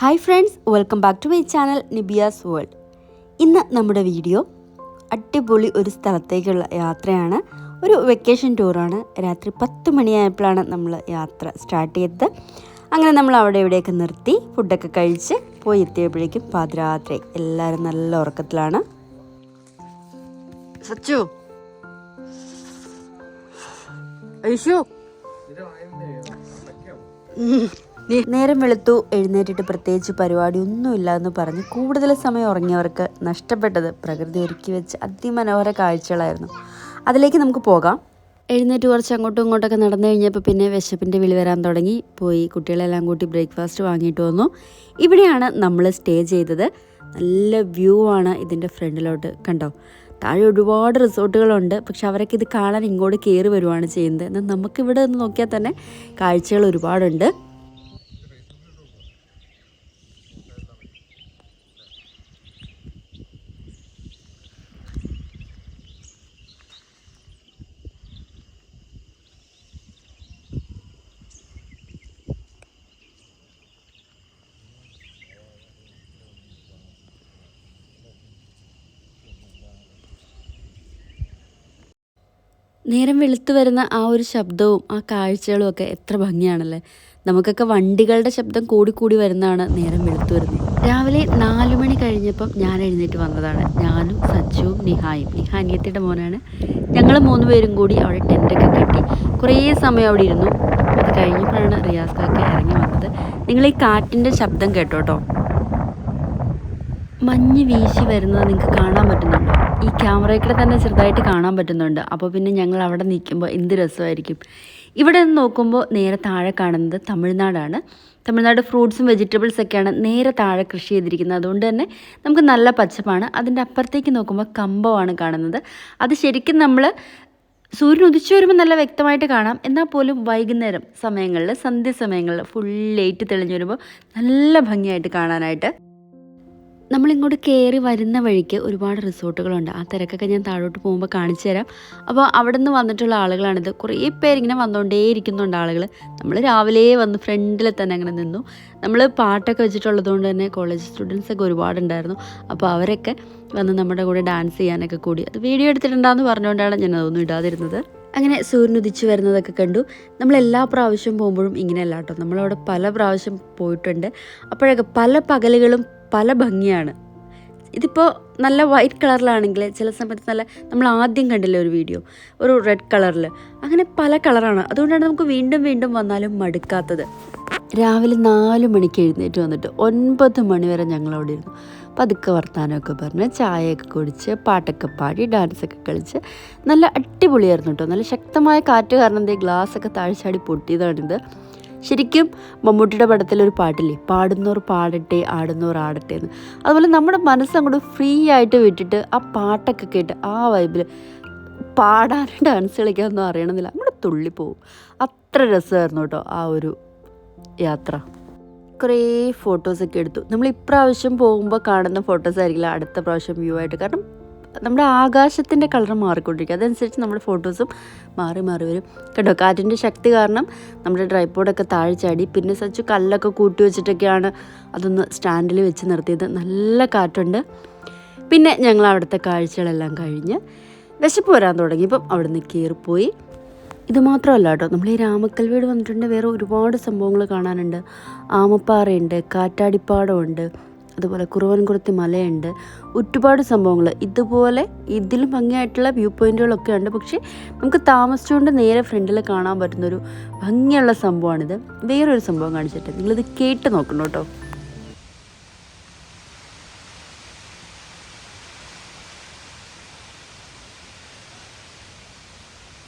Hi friends welcome back to my channel Nibiya's world ഇന്ന് നമ്മുടെ video അടിപൊളി ഒരു സ്ഥലത്തേക്കുള്ള യാത്രയാണ്. ഒരു വെക്കേഷൻ ടൂറാണ് രാത്രി പത്ത് മണിയായപ്പോഴാണ് നമ്മൾ യാത്ര സ്റ്റാർട്ട് ചെയ്തത്. അങ്ങനെ നമ്മൾ അവിടെ ഇവിടെയൊക്കെ നിർത്തി ഫുഡൊക്കെ കഴിച്ച് പോയി എത്തിയപ്പോഴേക്കും പാതിരാത്രി. എല്ലാവരും നല്ല ഉറക്കത്തിലാണ്. സച്ചു. ഐശു. നേരം വെളുത്തു എഴുന്നേറ്റിട്ട് പ്രത്യേകിച്ച് പരിപാടി ഒന്നുമില്ല എന്ന് പറഞ്ഞ് കൂടുതൽ സമയം ഉറങ്ങിയവർക്ക് നഷ്ടപ്പെട്ടത് പ്രകൃതി ഒരുക്കി വെച്ച് അതിമനോഹര കാഴ്ചകളായിരുന്നു. അതിലേക്ക് നമുക്ക് പോകാം. എഴുന്നേറ്റ് കുറച്ച് അങ്ങോട്ടും ഇങ്ങോട്ടൊക്കെ നടന്നു കഴിഞ്ഞപ്പോൾ പിന്നെ വിശപ്പിന്റെ വിളി വരാൻ തുടങ്ങി. പോയി കുട്ടികളെല്ലാം കൂട്ടി ബ്രേക്ക്ഫാസ്റ്റ് വാങ്ങിയിട്ട് വന്നു. ഇവിടെയാണ് നമ്മൾ സ്റ്റേ ചെയ്തത്. നല്ല വ്യൂ ആണ് ഇതിന്റെ ഫ്രണ്ടിലോട്ട് കണ്ടോ. താഴെ ഒരുപാട് റിസോർട്ടുകളുണ്ട്. പക്ഷെ അവരൊക്കെ ഇത് കാണാൻ ഇങ്ങോട്ട് കയറി വരുവാണ് ചെയ്യുന്നത്. എന്നാൽ നമുക്കിവിടെ നിന്ന് നോക്കിയാൽ തന്നെ കാഴ്ചകൾ ഒരുപാടുണ്ട്. നേരം വെളുത്തു വരുന്ന ആ ഒരു ശബ്ദവും ആ കാഴ്ചകളും ഒക്കെ എത്ര ഭംഗിയാണല്ലേ? നമുക്കൊക്കെ വണ്ടികളുടെ ശബ്ദം കൂടിക്കൂടി വരുന്നതാണ് നേരം വെളുത്തു വരുന്നത്. രാവിലെ നാലു മണി കഴിഞ്ഞപ്പം ഞാൻ എഴുന്നേറ്റ് വന്നതാണ്. ഞാനും സച്ചുവും നിഹായും. നിഹാ അനിയത്തിയുടെ മോനാണ്. ഞങ്ങൾ മൂന്ന് പേരും കൂടി അവിടെ ടെന്റൊക്കെ കെട്ടി. കുറേ സമയം അവിടെ ഇരുന്നു. അത് കഴിഞ്ഞപ്പോഴാണ് റിയാസ് ഇറങ്ങി വന്നത്. നിങ്ങൾ ഈ കാറ്റിന്റെ ശബ്ദം കേട്ടോട്ടോ മഞ്ഞ് വീശി വരുന്നത് നിങ്ങൾക്ക് കാണാൻ പറ്റുന്നുണ്ട്. ഈ ക്യാമറയിൽ കൂടെ തന്നെ ചെറുതായിട്ട് കാണാൻ പറ്റുന്നുണ്ട്. അപ്പോൾ പിന്നെ ഞങ്ങൾ അവിടെ നിൽക്കുമ്പോൾ എന്ത് രസമായിരിക്കും? ഇവിടെ നിന്ന് നോക്കുമ്പോൾ നേരെ താഴെ കാണുന്നത് തമിഴ്നാടാണ്. തമിഴ്നാട് ഫ്രൂട്ട്സും വെജിറ്റബിൾസ് ഒക്കെയാണ് നേരെ താഴെ കൃഷി ചെയ്തിരിക്കുന്നത്. അതുകൊണ്ട് തന്നെ നമുക്ക് നല്ല പച്ചപ്പാണ്. അതിന്റെ അപ്പുറത്തേക്ക് നോക്കുമ്പോൾ കമ്പമാണ് കാണുന്നത്. അത് ശരിക്കും നമ്മൾ സൂര്യൻ ഉദിച്ചു വരുമ്പോൾ നല്ല വ്യക്തമായിട്ട് കാണാം. എന്നാൽ പോലും വൈകുന്നേരം സമയങ്ങളിൽ സന്ധ്യ സമയങ്ങളിൽ ഫുൾ ലൈറ്റ് തെളിഞ്ഞു വരുമ്പോൾ നല്ല ഭംഗിയായിട്ട് കാണാനായിട്ട് നമ്മളിങ്ങോട്ട് കയറി വരുന്ന വഴിക്ക് ഒരുപാട് റിസോർട്ടുകളുണ്ട്. ആ തിരക്കൊക്കെ ഞാൻ താഴോട്ട് പോകുമ്പോൾ കാണിച്ചു തരാം. അപ്പോൾ അവിടെ നിന്ന് വന്നിട്ടുള്ള ആളുകളാണിത്. കുറേ പേരിങ്ങനെ വന്നുകൊണ്ടേ ഇരിക്കുന്നുണ്ട് ആളുകൾ നമ്മൾ രാവിലെ വന്ന് ഫ്രണ്ടിൽ തന്നെ അങ്ങനെ നിന്നു. നമ്മൾ പാട്ടൊക്കെ വെച്ചിട്ടുള്ളതുകൊണ്ട് തന്നെ കോളേജ് സ്റ്റുഡൻസ് ഒക്കെ ഒരുപാടുണ്ടായിരുന്നു. അപ്പോൾ അവരൊക്കെ വന്ന് നമ്മുടെ കൂടെ ഡാൻസ് ചെയ്യാനൊക്കെ കൂടി. അത് വീഡിയോ എടുത്തിട്ടുണ്ടാന്ന് പറഞ്ഞുകൊണ്ടാണ് ഞാൻ അതൊന്നും ഇടാതിരുന്നത്. അങ്ങനെ സൂര്യൻ ഉദിച്ചു വരുന്നതൊക്കെ കണ്ടു. നമ്മൾ എല്ലാ പ്രാവശ്യം പോകുമ്പോഴും ഇങ്ങനെയല്ല കേട്ടോ. നമ്മളവിടെ പല പ്രാവശ്യം പോയിട്ടുണ്ട്. അപ്പോഴൊക്കെ പല പകലുകളും പല ഭംഗിയാണ്. ഇതിപ്പോൾ നല്ല വൈറ്റ് കളറിലാണെങ്കിൽ ചില സമയത്ത് നല്ല നമ്മൾ ആദ്യം കണ്ടില്ല ഒരു വീഡിയോ ഒരു റെഡ് കളറിൽ അങ്ങനെ പല കളറാണ് അതുകൊണ്ടാണ് നമുക്ക് വീണ്ടും വീണ്ടും വന്നാലും മടുക്കാത്തത്. രാവിലെ നാല് മണിക്ക് എഴുന്നേറ്റ് വന്നിട്ട് ഒൻപത് മണി വരെ ഞങ്ങൾ അവിടെ ഇരുന്നു. പതുക്കെ വർത്താനമൊക്കെ പറഞ്ഞ് ചായയൊക്കെ കുടിച്ച് പാട്ടൊക്കെ പാടി ഡാൻസൊക്കെ കളിച്ച് നല്ല അടിപൊളിയായിരുന്നു കേട്ടോ നല്ല ശക്തമായ കാറ്റ് കാരണം എന്തേ ഗ്ലാസ്സൊക്കെ താഴ്ചാടി പൊട്ടിയതാണിത്. ശരിക്കും മമ്മൂട്ടിയുടെ പടത്തിലൊരു പാട്ടില്ലേ? പാടുന്നവർ പാടട്ടെ ആടുന്നവർ ആടട്ടെ എന്ന്. അതുപോലെ നമ്മുടെ മനസ്സങ്ങോട്ട് ഫ്രീ ആയിട്ട് വിട്ടിട്ട് ആ പാട്ടൊക്കെ കേട്ട് ആ വൈബിൽ പാടാൻ ഡാൻസ് കളിക്കാനൊന്നും അറിയണമെന്നില്ല. അങ്ങോട്ട് തുള്ളിപ്പോവും. അത്ര രസമായിരുന്നു കേട്ടോ ആ ഒരു യാത്ര. കുറേ ഫോട്ടോസൊക്കെ എടുത്തു. നമ്മൾ ഇപ്രാവശ്യം പോകുമ്പോൾ കാണുന്ന ഫോട്ടോസ് ആയിരിക്കില്ല അടുത്ത പ്രാവശ്യം വ്യൂ ആയിട്ട്. കാരണം നമ്മുടെ ആകാശത്തിന്റെ കളർ മാറിക്കൊണ്ടിരിക്കും. അതനുസരിച്ച് നമ്മുടെ ഫോട്ടോസും മാറി മാറി വരും. കേട്ടോ കാറ്റിന്റെ ശക്തി കാരണം നമ്മുടെ ഡ്രൈപോഡൊക്കെ താഴെ ചാടി. പിന്നെ സച്ച് കല്ലൊക്കെ കൂട്ടി വെച്ചിട്ടൊക്കെയാണ് അതൊന്ന് സ്റ്റാൻഡിൽ വെച്ച് നിർത്തിയത്. നല്ല കാറ്റുണ്ട്. പിന്നെ ഞങ്ങൾ അവിടുത്തെ കാഴ്ചകളെല്ലാം കഴിഞ്ഞ് വിശപ്പ് വരാൻ തുടങ്ങിയപ്പം നിന്ന് കയറിപ്പോയി ഇത് മാത്രമല്ല കേട്ടോ നമ്മൾ ഈ രാമക്കൽ വീട് വന്നിട്ടുണ്ട്. വേറെ ഒരുപാട് സംഭവങ്ങൾ കാണാനുണ്ട്. ആമപ്പാറയുണ്ട് കാറ്റാടിപ്പാടമുണ്ട്. അതുപോലെ കുറുവൻകുറത്തി മലയുണ്ട്. ഒരുപാട് സംഭവങ്ങൾ ഇതുപോലെ ഇതിലും ഭംഗിയായിട്ടുള്ള വ്യൂ പോയിന്റുകളൊക്കെ ഉണ്ട്. പക്ഷേ നമുക്ക് താമസിച്ചുകൊണ്ട് നേരെ ഫ്രണ്ടിൽ കാണാൻ പറ്റുന്നൊരു ഭംഗിയുള്ള സംഭവമാണിത്. വേറൊരു സംഭവം കാണിച്ചിട്ട് നിങ്ങളിത് കേട്ട് നോക്കണം കേട്ടോ.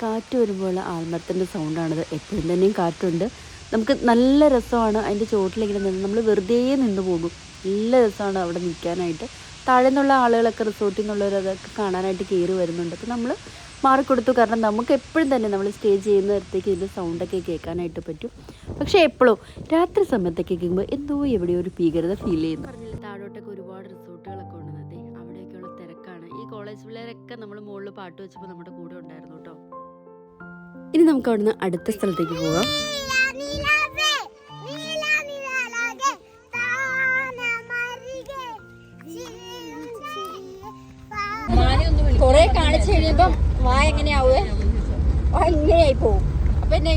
കാറ്റ് വരുമ്പോൾ ആൽമരത്തിന്റെ സൗണ്ടാണിത് എപ്പോഴും തന്നെയും കാറ്റുണ്ട്. നമുക്ക് നല്ല രസമാണ് അതിന്റെ ചുവട്ടിലിങ്ങനെ നിന്ന് നമ്മൾ വെറുതെ നിന്ന് പോകും. നല്ല രസമാണ് അവിടെ നിൽക്കാനായിട്ട്. താഴെ നിന്നുള്ള ആളുകളൊക്കെ റിസോർട്ടിൽ നിന്നുള്ളവർ അതൊക്കെ കാണാനായിട്ട് കയറി വരുന്നുണ്ട്. അപ്പോൾ നമ്മൾ മാറിക്കൊടുത്തു. കാരണം നമുക്ക് എപ്പോഴും തന്നെ നമ്മൾ സ്റ്റേ ചെയ്യുന്ന നേരത്തേക്ക് ഇതിന്റെ സൗണ്ടൊക്കെ കേൾക്കാനായിട്ട് പറ്റും. പക്ഷേ എപ്പോഴും രാത്രി സമയത്തൊക്കെ കേൾക്കുമ്പോൾ എന്തോ എവിടെയോ ഒരു ഭീകരത ഫീൽ ചെയ്യുന്നു. പറഞ്ഞില്ല താഴോട്ടൊക്കെ ഒരുപാട് റിസോർട്ടുകളൊക്കെ ഉണ്ടെന്നതേ അവിടെയൊക്കെയുള്ള തിരക്കാണ്. ഈ കോളേജ് പിള്ളേരൊക്കെ നമ്മൾ മുകളിൽ പാട്ട് വെച്ചപ്പോൾ നമ്മുടെ കൂടെ ഉണ്ടായിരുന്നു കേട്ടോ. ഇനി നമുക്ക് അവിടുന്ന് അടുത്ത സ്ഥലത്തേക്ക് പോകാം. കൊറേ കാണിച്ചു കഴിയുമ്പം വായ എങ്ങനെയാവേ അങ്ങനെയായി പോവും അപ്പൊ എന്നെ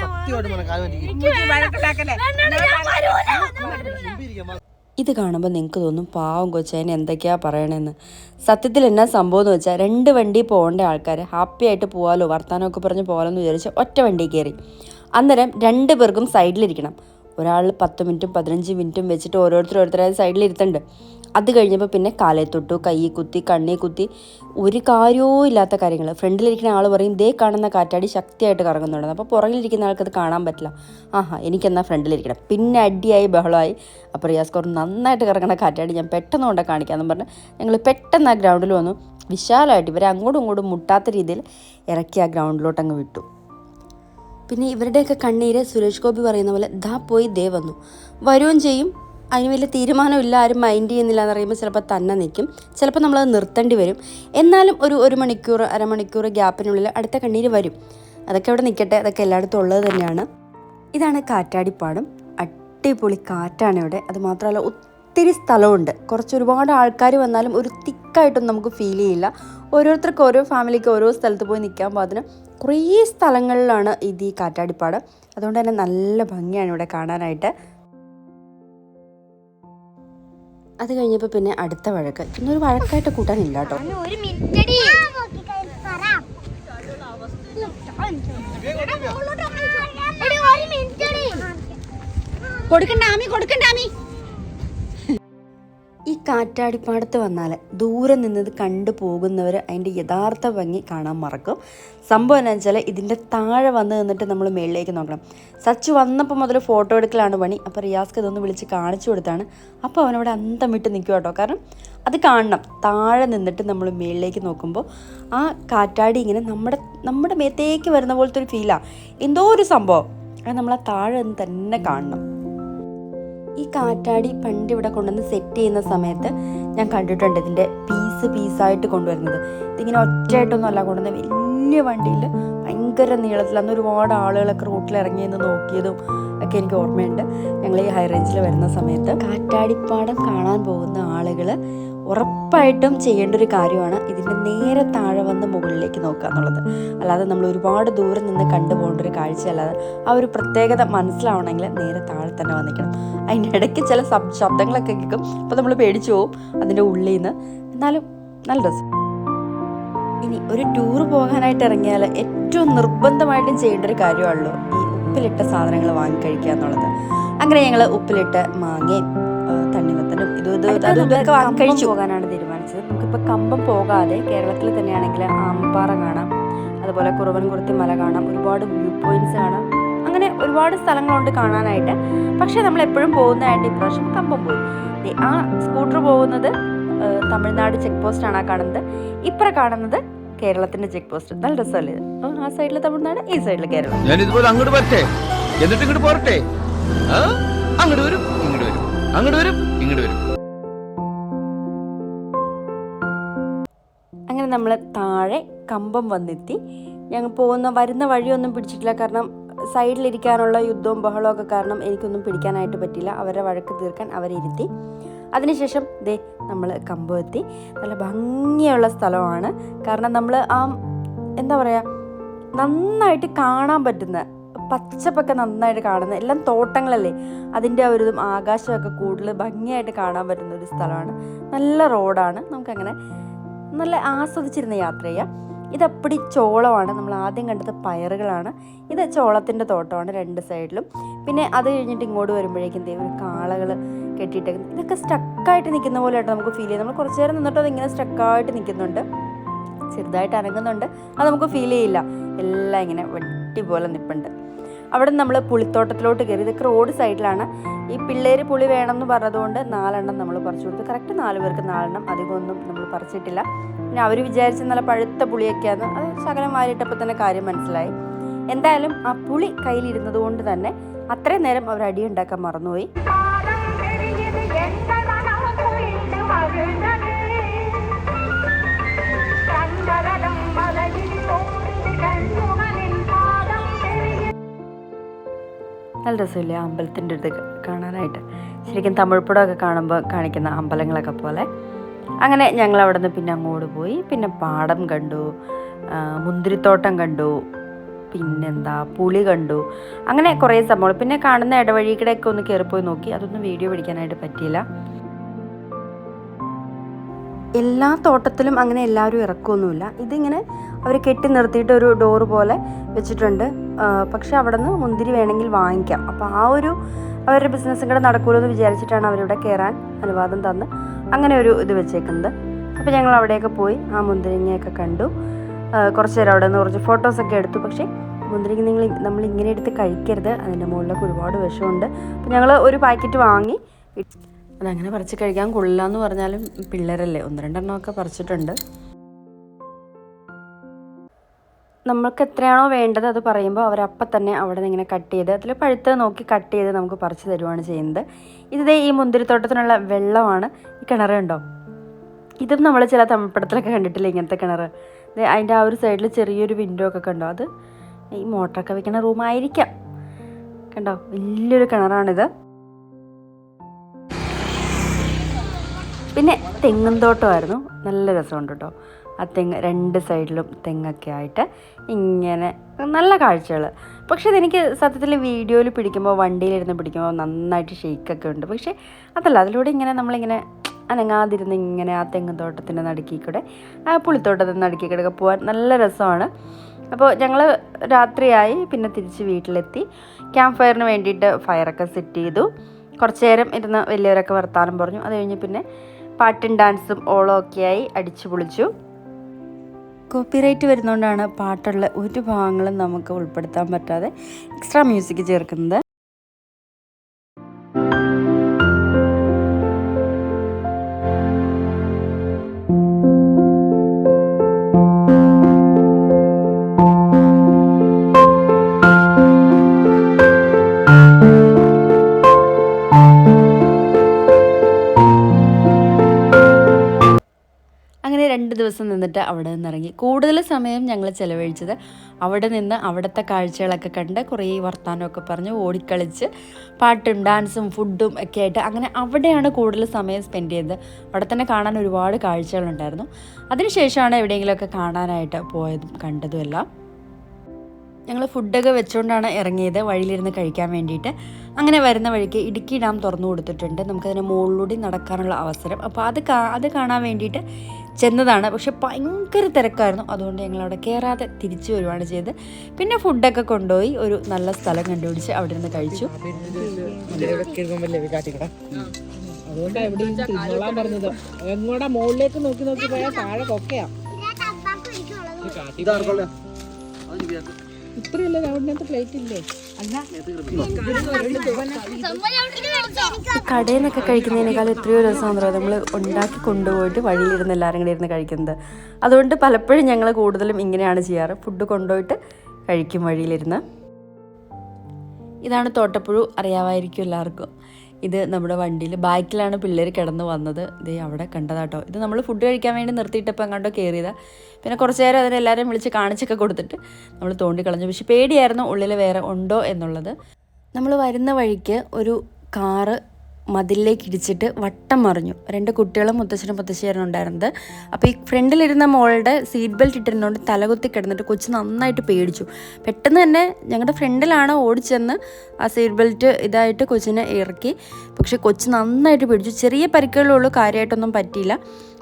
സത്യമായിട്ട് ഇത് കാണുമ്പോൾ നിങ്ങൾക്ക് തോന്നും പാവം കൊച്ചതിന് എന്തൊക്കെയാ പറയണേന്ന്. സത്യത്തിൽ എന്നാ സംഭവം എന്ന് വെച്ചാൽ രണ്ട് വണ്ടി പോകേണ്ട ആൾക്കാർ ഹാപ്പി ആയിട്ട് പോകാലോ വർത്താനമൊക്കെ പറഞ്ഞ് പോകാലോ എന്ന് വിചാരിച്ച് ഒറ്റ വണ്ടി കയറി. അന്നേരം രണ്ട് പേർക്കും സൈഡിലിരിക്കണം ഒരാൾ പത്ത് മിനിറ്റും പതിനഞ്ച് മിനിറ്റും വെച്ചിട്ട് ഓരോരുത്തർ ഓരോരുത്തരായ സൈഡിൽ സൈഡിലിരുത്തുന്നുണ്ട്. അത് കഴിഞ്ഞപ്പോൾ പിന്നെ കാലേ തൊട്ടു കൈ കുത്തി കണ്ണി കുത്തി ഒരു കാര്യവും ഇല്ലാത്ത കാര്യങ്ങൾ. ഫ്രണ്ടിലിരിക്കുന്ന ആൾ പറയും ദേ കാണുന്ന കാറ്റാടി ശക്തിയായിട്ട് കറങ്ങുന്നുണ്ടെന്ന് അപ്പോൾ പുറകിലിരിക്കുന്ന ആൾക്കത് കാണാൻ പറ്റില്ല. ആഹാ എനിക്കെന്നാൽ ഫ്രണ്ടിലിരിക്കണം. പിന്നെ അടിയായി ബഹളമായി അപ്പോൾ റിയാസ് കോർ നന്നായിട്ട് കറങ്ങുന്ന കാറ്റാടി ഞാൻ പെട്ടെന്ന് കൊണ്ട് കാണിക്കാമെന്ന് പറഞ്ഞ് ഞങ്ങൾ പെട്ടെന്ന് ആ ഗ്രൗണ്ടിൽ വന്നു. വിശാലമായിട്ട് ഇവരെ അങ്ങോട്ടും ഇങ്ങോട്ടും മുട്ടാത്ത രീതിയിൽ ഇറക്കി ആ ഗ്രൗണ്ടിലോട്ട് അങ്ങ് വിട്ടു. പിന്നെ ഇവരുടെയൊക്കെ കണ്ണീര് സുരേഷ് ഗോപി പറയുന്ന പോലെ ദാ പോയി ദേ വന്നു. വരുകയും ചെയ്യും. അതിന് വലിയ തീരുമാനമില്ല ആരും മൈൻഡ് ചെയ്യുന്നില്ല എന്ന് പറയുമ്പോൾ ചിലപ്പോൾ തന്നെ നിൽക്കും ചിലപ്പോൾ നമ്മളത് നിർത്തേണ്ടി വരും. എന്നാലും ഒരു ഒരു മണിക്കൂർ അരമണിക്കൂർ ഗ്യാപ്പിനുള്ളിൽ അടുത്ത കണ്ണീര് വരും. അതൊക്കെ അവിടെ നിൽക്കട്ടെ അതൊക്കെ എല്ലായിടത്തും ഉള്ളത് തന്നെയാണ്. ഇതാണ് കാറ്റാടിപ്പാടം. അടിപൊളി കാറ്റാണ് ഇവിടെ. അത് മാത്രമല്ല ഒത്തിരി സ്ഥലമുണ്ട്. കുറച്ച് ഒരുപാട് ആൾക്കാർ വന്നാലും ഒരു തിക്കായിട്ടൊന്നും നമുക്ക് ഫീൽ ചെയ്യില്ല. ഓരോരുത്തർക്ക് ഓരോ ഫാമിലിക്ക് ഓരോ സ്ഥലത്ത് പോയി നിൽക്കാൻ പാകത്തിന് കുറേ സ്ഥലങ്ങളിലാണ് ഇത് ഈ കാറ്റാടിപ്പാട്. അതുകൊണ്ട് തന്നെ നല്ല ഭംഗിയാണ് ഇവിടെ കാണാനായിട്ട്. അത് കഴിഞ്ഞപ്പോൾ പിന്നെ അടുത്ത വഴക്ക്. ഇന്നൊരു വഴക്കായിട്ട് കൂട്ടാനില്ല കേട്ടോ. ഒരു കൊടുക്കണ്ടാമി ഒരു മിനിറ്റടി കൊടുക്കണ്ട ആമി കൊടുക്കണ്ട ആമി. ഈ കാറ്റാടിപ്പാടത്ത് വന്നാൽ ദൂരെ നിന്നത് കണ്ടു പോകുന്നവർ അതിന്റെ യഥാർത്ഥ ഭംഗി കാണാൻ മറക്കും. സംഭവം എന്താണെന്ന് വെച്ചാൽ ഇതിന്റെ താഴെ വന്ന് നിന്നിട്ട് നമ്മൾ മേളിലേക്ക് നോക്കണം. സച്ച് വന്നപ്പോൾ മുതൽ ഫോട്ടോ എടുക്കലാണ് പണി. അപ്പോൾ റിയാസ്ക്ക് ഇതൊന്ന് വിളിച്ച് കാണിച്ചു കൊടുത്താണ്. അപ്പോൾ അവനവിടെ അന്തം വിട്ട് നിൽക്കും കേട്ടോ കാരണം അത് കാണണം. താഴെ നിന്നിട്ട് നമ്മൾ മേളിലേക്ക് നോക്കുമ്പോൾ ആ കാറ്റാടി ഇങ്ങനെ നമ്മുടെ നമ്മുടെ മേത്തേക്ക് വരുന്ന പോലത്തെ ഒരു ഫീലാണ് എന്തോ ഒരു സംഭവം. അത് നമ്മൾ താഴെ നിന്ന് തന്നെ കാണണം. ഈ കാറ്റാടി പണ്ട് ഇവിടെ കൊണ്ടുവന്ന് സെറ്റ് ചെയ്യുന്ന സമയത്ത് ഞാൻ കണ്ടിട്ടുണ്ട് ഇതിന്റെ പീസ് പീസായിട്ട് കൊണ്ടുവരുന്നത്. ഇതിങ്ങനെ ഒറ്റയായിട്ടൊന്നും അല്ല കൊണ്ടുവന്ന വലിയ വണ്ടിയിൽ ഭയങ്കര നീളത്തിൽ അന്ന് ഒരുപാട് ആളുകളൊക്കെ റൂട്ടിൽ ഇറങ്ങി നിന്ന് നോക്കിയതും ഒക്കെ എനിക്ക് ഓർമ്മയുണ്ട്. ഞങ്ങൾ ഈ ഹൈ റേഞ്ചിൽ വരുന്ന സമയത്ത് കാറ്റാടിപ്പാടം കാണാൻ പോകുന്ന ആളുകൾ ഉറപ്പായിട്ടും ചെയ്യേണ്ട ഒരു കാര്യമാണ് ഇതിന്റെ നേരെ താഴെ വന്ന് മുകളിലേക്ക് നോക്കുക എന്നുള്ളത്. അല്ലാതെ നമ്മൾ ഒരുപാട് ദൂരം നിന്ന് കണ്ടു പോകേണ്ട ഒരു കാഴ്ചയല്ലാതെ ആ ഒരു പ്രത്യേകത മനസ്സിലാവണമെങ്കിൽ നേരെ താഴെ തന്നെ വന്നിക്കണം അതിന്റെ ഇടയ്ക്ക് ചില ശബ് ശബ്ദങ്ങളൊക്കെ കേൾക്കും. അപ്പോൾ നമ്മൾ പേടിച്ചു പോവും അതിന്റെ ഉള്ളിൽ നിന്ന്. എന്നാലും നല്ല രസം. ഇനി ഒരു ടൂർ പോകാനായിട്ട് ഇറങ്ങിയാൽ ഏറ്റവും നിർബന്ധമായിട്ടും ചെയ്യേണ്ട ഒരു കാര്യമാണല്ലോ ഈ ഉപ്പിലിട്ട സാധനങ്ങൾ വാങ്ങിക്കഴിക്കുക എന്നുള്ളത്. അങ്ങനെ ഞങ്ങൾ ഉപ്പിലിട്ട് മാങ്ങയും ഇതും ഇതൊക്കെ കഴിച്ചു. പോകാനാണ് തീരുമാനിച്ചത്? നമുക്കിപ്പോൾ കമ്പം പോകാതെ കേരളത്തിൽ തന്നെയാണെങ്കിൽ ആമ്പാറ കാണാം. അതുപോലെ കുറുവൻകുറുത്തി മല കാണാം. ഒരുപാട് വ്യൂ പോയിന്റ്സ് കാണാം. അങ്ങനെ ഒരുപാട് സ്ഥലങ്ങളുണ്ട് കാണാനായിട്ട്. പക്ഷേ നമ്മൾ എപ്പോഴും പോകുന്നതായിട്ട് ഇപ്രാവശ്യം കമ്പം പോയി. ദേ, ആ സ്കൂട്ടർ പോകുന്നത് തമിഴ്നാട് ചെക്ക് പോസ്റ്റ് ആണ് ആ കാണുന്നത്. ഇപ്പറ കാണുന്നത് കേരളത്തിന്റെ ചെക്ക് പോസ്റ്റ്. നല്ല രസമല്ലേ? ആ, സൈഡിൽ തമിഴ്നാട് ഈ സൈഡിൽ കേരളം. ഞാൻ ഇതുപോലെ അങ്ങോട്ട് വരട്ടെ? എന്നിട്ട് ഇങ്ങോട്ട് പോരട്ടെ? അങ്ങോട്ട് വരും ഇങ്ങോട്ട് വരും. അങ്ങോട്ട് വരും ഇങ്ങോട്ട് വരും. അങ്ങനെ നമ്മൾ താഴെ കമ്പം വന്നെത്തി. ഞങ്ങൾ പോകുന്ന വരുന്ന വഴിയൊന്നും പിടിച്ചിട്ടില്ല. കാരണം സൈഡിലിരിക്കാനുള്ള യുദ്ധവും ബഹളവും ഒക്കെ കാരണം എനിക്കൊന്നും പിടിക്കാനായിട്ട് പറ്റില്ല. അവരുടെ വഴക്ക് തീർക്കാൻ അവരെ ഇരുത്തി. അതിനുശേഷം ദേ നമ്മൾ കമ്പം എത്തി. നല്ല ഭംഗിയുള്ള സ്ഥലമാണ്. കാരണം നമ്മൾ ആ എന്താ പറയുക നന്നായിട്ട് കാണാൻ പറ്റുന്ന പച്ചപ്പൊക്കെ നന്നായിട്ട് കാണുന്ന എല്ലാം തോട്ടങ്ങളല്ലേ? അതിന്റെ ഒരു ആകാശമൊക്കെ കൂടുതൽ ഭംഗിയായിട്ട് കാണാൻ പറ്റുന്ന ഒരു സ്ഥലമാണ്. നല്ല റോഡാണ്. നമുക്കങ്ങനെ നല്ല ആസ്വദിച്ചിരുന്ന യാത്ര ചെയ്യാം ഇതപ്പടി ചോളമാണ്? നമ്മൾ ആദ്യം കണ്ടത് പയറുകളാണ്. ഇത് ചോളത്തിന്റെ തോട്ടമാണ് രണ്ട് സൈഡിലും. പിന്നെ അത് കഴിഞ്ഞിട്ട് ഇങ്ങോട്ട് വരുമ്പോഴേക്കും ഒരു കാളകൾ കെട്ടിയിട്ട് ഇതൊക്കെ സ്റ്റക്കായിട്ട് നിൽക്കുന്ന പോലെ ആയിട്ട് നമുക്ക് ഫീൽ ചെയ്യും നമ്മൾ കുറച്ച് നേരം നിന്നിട്ട് അതിങ്ങനെ സ്റ്റക്കായിട്ട് നിൽക്കുന്നുണ്ട്. ചെറുതായിട്ട് അനങ്ങുന്നുണ്ട്. അത് നമുക്ക് ഫീൽ ചെയ്യില്ല. എല്ലാം ഇങ്ങനെ വെട്ടി പോലെ നിൽപ്പുണ്ട് അവിടെ നമ്മൾ പുളിത്തോട്ടത്തിലോട്ട് കയറി. ഇതൊക്കെ റോഡ് സൈഡിലാണ് ഈ പിള്ളേര് പുളി വേണമെന്ന് പറഞ്ഞതുകൊണ്ട് നാലെണ്ണം നമ്മൾ പറിച്ചു കൊടുത്തു. കറക്റ്റ് നാല് പേർക്ക് നാലെണ്ണം. അധികമൊന്നും നമ്മൾ പറിച്ചിട്ടില്ല. പിന്നെ അവർ വിചാരിച്ച നല്ല പഴുത്ത പുളിയൊക്കെയാണ് അത് ശകലം വാരിയിട്ടപ്പോൾ തന്നെ കാര്യം മനസ്സിലായി. എന്തായാലും ആ പുളി കയ്യിലിരുന്നത് കൊണ്ട് തന്നെ അത്രയും നേരം അവർ അടിയുണ്ടാക്കാൻ മറന്നുപോയി. നല്ല രസമില്ലേ അമ്പലത്തിന്റെ അടുത്ത് കാണാനായിട്ട്? ശരിക്കും തമിഴ് പടമൊക്കെ കാണുമ്പോൾ കാണിക്കുന്ന അമ്പലങ്ങളൊക്കെ പോലെ. അങ്ങനെ ഞങ്ങൾ അവിടെ നിന്ന് പിന്നെ അങ്ങോട്ട് പോയി. പിന്നെ പാടം കണ്ടു മുന്തിരിത്തോട്ടം കണ്ടു പിന്നെന്താ പുളി കണ്ടു. അങ്ങനെ കുറേ സംഭവങ്ങൾ. പിന്നെ കാണുന്ന ഇടവഴിക്കടെയൊക്കെ ഒന്ന് കയറിപ്പോയി നോക്കി. അതൊന്നും വീഡിയോ പിടിക്കാനായിട്ട് പറ്റിയില്ല. എല്ലാ തോട്ടത്തിലും അങ്ങനെ എല്ലാവരും ഇറക്കുമൊന്നുമില്ല ഇതിങ്ങനെ അവർ കെട്ടി നിർത്തിയിട്ട് ഒരു ഡോറ് പോലെ വെച്ചിട്ടുണ്ട്. പക്ഷേ അവിടെ നിന്ന് മുന്തിരി വേണമെങ്കിൽ വാങ്ങിക്കാം. അപ്പോൾ ആ ഒരു അവരുടെ ബിസിനസ്സും കൂടെ നടക്കുമല്ലോ എന്ന് വിചാരിച്ചിട്ടാണ് അവരിവിടെ കയറാൻ അനുവാദം തന്ന് അങ്ങനെ ഒരു ഇത് വെച്ചേക്കുന്നത്. അപ്പോൾ ഞങ്ങൾ അവിടെയൊക്കെ പോയി ആ മുന്തിരിങ്ങയൊക്കെ കണ്ടു. കുറച്ച് നേരം അവിടെ നിന്ന് കുറച്ച് ഫോട്ടോസൊക്കെ എടുത്തു. പക്ഷേ മുന്തിരിങ്ങ നിങ്ങൾ നമ്മൾ ഇങ്ങനെ എടുത്ത് കഴിക്കരുത്. അതിന്റെ മുകളിലൊക്കെ ഒരുപാട് വിഷമുണ്ട്. അപ്പോൾ ഞങ്ങൾ ഒരു പാക്കറ്റ് വാങ്ങി അതങ്ങനെ പറിച്ച് കഴിക്കാൻ കൊള്ളില്ല എന്ന് പറഞ്ഞാലും പിള്ളേരല്ലേ ഒന്ന് രണ്ടെണ്ണമൊക്കെ പറിച്ചിട്ടുണ്ട്. നമ്മൾക്ക് എത്രയാണോ വേണ്ടത് അത് പറയുമ്പോൾ അവരപ്പം തന്നെ അവിടെ നിന്ന് ഇങ്ങനെ കട്ട് ചെയ്ത് അതിൽ പഴുത്ത് നോക്കി കട്ട് ചെയ്ത് നമുക്ക് പറിച്ച് തരുവാണ് ചെയ്യുന്നത്. ഇതേ ഈ മുന്തിരിത്തോട്ടത്തിനുള്ള വെള്ളമാണ്. ഈ കിണർ കണ്ടോ? ഇതും നമ്മൾ ചില തമിഴ്പ്പടത്തിലൊക്കെ കണ്ടിട്ടില്ല ഇങ്ങനത്തെ കിണർ അതിന്റെ ആ ഒരു സൈഡിൽ ചെറിയൊരു വിൻഡോ ഒക്കെ കണ്ടോ? അത് ഈ മോട്ടറൊക്കെ വെക്കുന്ന റൂമായിരിക്കാം കണ്ടോ? വലിയൊരു കിണറാണിത്. പിന്നെ തെങ്ങും തോട്ടമായിരുന്നു നല്ല രസമുണ്ട് കേട്ടോ ആ തെങ്ങ് രണ്ട് സൈഡിലും തെങ്ങൊക്കെ ആയിട്ട് ഇങ്ങനെ നല്ല കാഴ്ചകൾ പക്ഷേ ഇതെനിക്ക് സത്യത്തിൽ വീഡിയോയിൽ പിടിക്കുമ്പോൾ വണ്ടിയിലിരുന്ന് പിടിക്കുമ്പോൾ നന്നായിട്ട് ഷെയ്ക്കൊക്കെ ഉണ്ട്. പക്ഷേ അതല്ല അതിലൂടെ ഇങ്ങനെ നമ്മളിങ്ങനെ അനങ്ങാതിരുന്ന് ഇങ്ങനെ ആ തെങ്ങും തോട്ടത്തിന്റെ നടുക്കിക്കൂടെ ആ പുളിത്തോട്ടത്തിന്റെ നടുക്കിൽ കൂടെ പോകാൻ നല്ല രസമാണ്. അപ്പോൾ ഞങ്ങൾ രാത്രിയായി പിന്നെ തിരിച്ച് വീട്ടിലെത്തി. ക്യാമ്പ് ഫയറിന് വേണ്ടിയിട്ട് ഫയറൊക്കെ സെറ്റ് ചെയ്തു. കുറച്ചു നേരം ഇരുന്ന് വലിയവരൊക്കെ വർത്താനം പറഞ്ഞു. അത് കഴിഞ്ഞ് പിന്നെ പാട്ടും ഡാൻസും ഓളം ആയി അടിച്ചു പൊളിച്ചു. കോപ്പിറൈറ്റ് വരുന്നതുകൊണ്ടാണ് പാട്ടുള്ള ഒരു ഭാഗങ്ങളും നമുക്ക് ഉൾപ്പെടുത്താൻ പറ്റാതെ എക്സ്ട്രാ മ്യൂസിക് ചേർക്കുന്നത്. ദിവസം നിന്നിട്ട് അവിടെ നിന്ന് ഇറങ്ങി കൂടുതൽ സമയം ഞങ്ങൾ ചിലവഴിച്ചത് അവിടെ നിന്ന് അവിടുത്തെ കാഴ്ചകളൊക്കെ കണ്ട് കുറേ വർത്തമാനമൊക്കെ പറഞ്ഞ് ഓടിക്കളിച്ച് പാട്ടും ഡാൻസും ഫുഡും ഒക്കെ ആയിട്ട് അങ്ങനെ അവിടെയാണ് കൂടുതൽ സമയം സ്പെൻഡ് ചെയ്തത്. അവിടെ തന്നെ കാണാൻ ഒരുപാട് കാഴ്ചകളുണ്ടായിരുന്നു അതിനുശേഷമാണ് എവിടെയെങ്കിലുമൊക്കെ കാണാനായിട്ട് പോയതും കണ്ടതും എല്ലാം. ഞങ്ങൾ ഫുഡൊക്കെ വെച്ചുകൊണ്ടാണ് ഇറങ്ങിയത്. വഴിയിലിരുന്ന് കഴിക്കാൻ വേണ്ടിയിട്ട്. അങ്ങനെ വരുന്ന വഴിക്ക് ഇടുക്കി ഡാം തുറന്നു കൊടുത്തിട്ടുണ്ട്. നമുക്കതിന് മുകളിലൂടെ നടക്കാനുള്ള അവസരം. അപ്പോൾ അത് അത് കാണാൻ വേണ്ടിയിട്ട് ചെന്നതാണ്. പക്ഷെ ഭയങ്കര തിരക്കായിരുന്നു. അതുകൊണ്ട് ഞങ്ങൾ അവിടെ കയറാതെ തിരിച്ചു വരുവാണ് ചെയ്തത്. പിന്നെ ഫുഡൊക്കെ കൊണ്ടുപോയി ഒരു നല്ല സ്ഥലം കണ്ടുപിടിച്ച് അവിടെ നിന്ന് കഴിച്ചു. അതുകൊണ്ടാ എവിടെയും തിന്നോളാൻ പറഞ്ഞത് എങ്ങോട്ടാ മുകളിലേക്ക് നോക്കി നോക്കി പോയാൽ താഴെ കൊക്കയാ ഇത്രയല്ലേ അവിടുത്തെ പ്ലേറ്റ് ഇല്ലേ കടയിൽ നിന്നൊക്കെ കഴിക്കുന്നതിനേക്കാൾ എത്രയോ രസമാണെന്ന് പറയുക നമ്മൾ ഉണ്ടാക്കി കൊണ്ടുപോയിട്ട് വഴിയിലിരുന്ന് എല്ലാവരും കൂടി ഇരുന്ന് കഴിക്കുന്നത്. അതുകൊണ്ട് പലപ്പോഴും ഞങ്ങൾ കൂടുതലും ഇങ്ങനെയാണ് ചെയ്യാറ്. ഫുഡ് കൊണ്ടുപോയിട്ട് കഴിക്കും വഴിയിലിരുന്ന്. ഇതാണ് തോട്ടപ്പുഴു. അറിയാമായിരിക്കും എല്ലാവർക്കും. ഇത് നമ്മുടെ വണ്ടിയിൽ ബാക്കിലാണ് പിള്ളേർ കിടന്ന് വന്നത്. ദേ അവിടെ കണ്ടതാട്ടോ. ഇത് നമ്മൾ ഫുഡ് കഴിക്കാൻ വേണ്ടി നിർത്തിയിട്ടപ്പോൾ കണ്ടോ കയറിയതാ പിന്നെ കുറച്ച് നേരം അതിനെല്ലാവരും വിളിച്ച് കാണിച്ചൊക്കെ കൊടുത്തിട്ട് നമ്മൾ തോണ്ടി കളഞ്ഞു. പക്ഷെ പേടിയായിരുന്നു ഉള്ളിൽ വേറെ ഉണ്ടോ എന്നുള്ളത്. നമ്മൾ വരുന്ന വഴിക്ക് ഒരു കാറ് മതിലിലേക്ക് ഇടിച്ചിട്ട് വട്ടം മറിഞ്ഞു. രണ്ട് കുട്ടികളും മുത്തശ്ശനും മുത്തശ്ശിയായിരുന്നു ഉണ്ടായിരുന്നത്. അപ്പോൾ ഈ ഫ്രണ്ടിലിരുന്ന മോളുടെ സീറ്റ് ബെൽറ്റ് ഇട്ടിരുന്നുകൊണ്ട് തലകുത്തി കിടന്നിട്ട് കൊച്ചു നന്നായിട്ട് പേടിച്ചു. പെട്ടെന്ന് തന്നെ ഞങ്ങളുടെ ഫ്രണ്ടിലാണ് ഓടിച്ചെന്ന് ആ സീറ്റ് ബെൽറ്റ് ഇതായിട്ട് കൊച്ചിനെ ഇറക്കി. പക്ഷെ കൊച്ചു നന്നായിട്ട് പേടിച്ചു. ചെറിയ പരിക്കുകളുള്ളൂ കാര്യമായിട്ടൊന്നും പറ്റിയില്ല.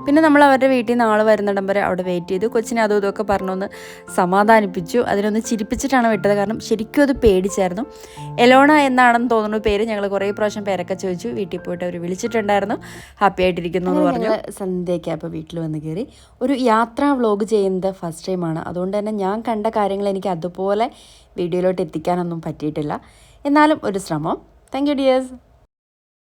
പിന്നെ നമ്മൾ അവരുടെ വീട്ടിൽ നിന്ന് ആൾ വരുന്നിടം വരെ അവിടെ വെയിറ്റ് ചെയ്തു. കൊച്ചിനെ അതും ഇതൊക്കെ പറഞ്ഞൊന്ന് സമാധാനിപ്പിച്ചു. അതിനൊന്ന് ചിരിപ്പിച്ചിട്ടാണ് വിട്ടത്. കാരണം ശരിക്കും അത് പേടിച്ചായിരുന്നു. എലോണ എന്നാണെന്ന് തോന്നുന്നു പേര്. ഞങ്ങൾ കുറേ പ്രാവശ്യം പേരൊക്കെ ചോദിച്ചു. വീട്ടിൽ പോയിട്ട് അവർ വിളിച്ചിട്ടുണ്ടായിരുന്നു. ഹാപ്പി ആയിട്ടിരിക്കുന്നു എന്ന് പറഞ്ഞു. സന്ധ്യയ്ക്ക് അപ്പോൾ വീട്ടിൽ വന്ന് കയറി ഒരു യാത്രാ വ്ലോഗ് ചെയ്യുന്നത് ഫസ്റ്റ് ടൈമാണ് അതുകൊണ്ട് തന്നെ ഞാൻ കണ്ട കാര്യങ്ങൾ എനിക്ക് അതുപോലെ വീഡിയോയിലോട്ട് എത്തിക്കാനൊന്നും പറ്റിയിട്ടില്ല. എന്നാലും ഒരു ശ്രമം. Thank you dears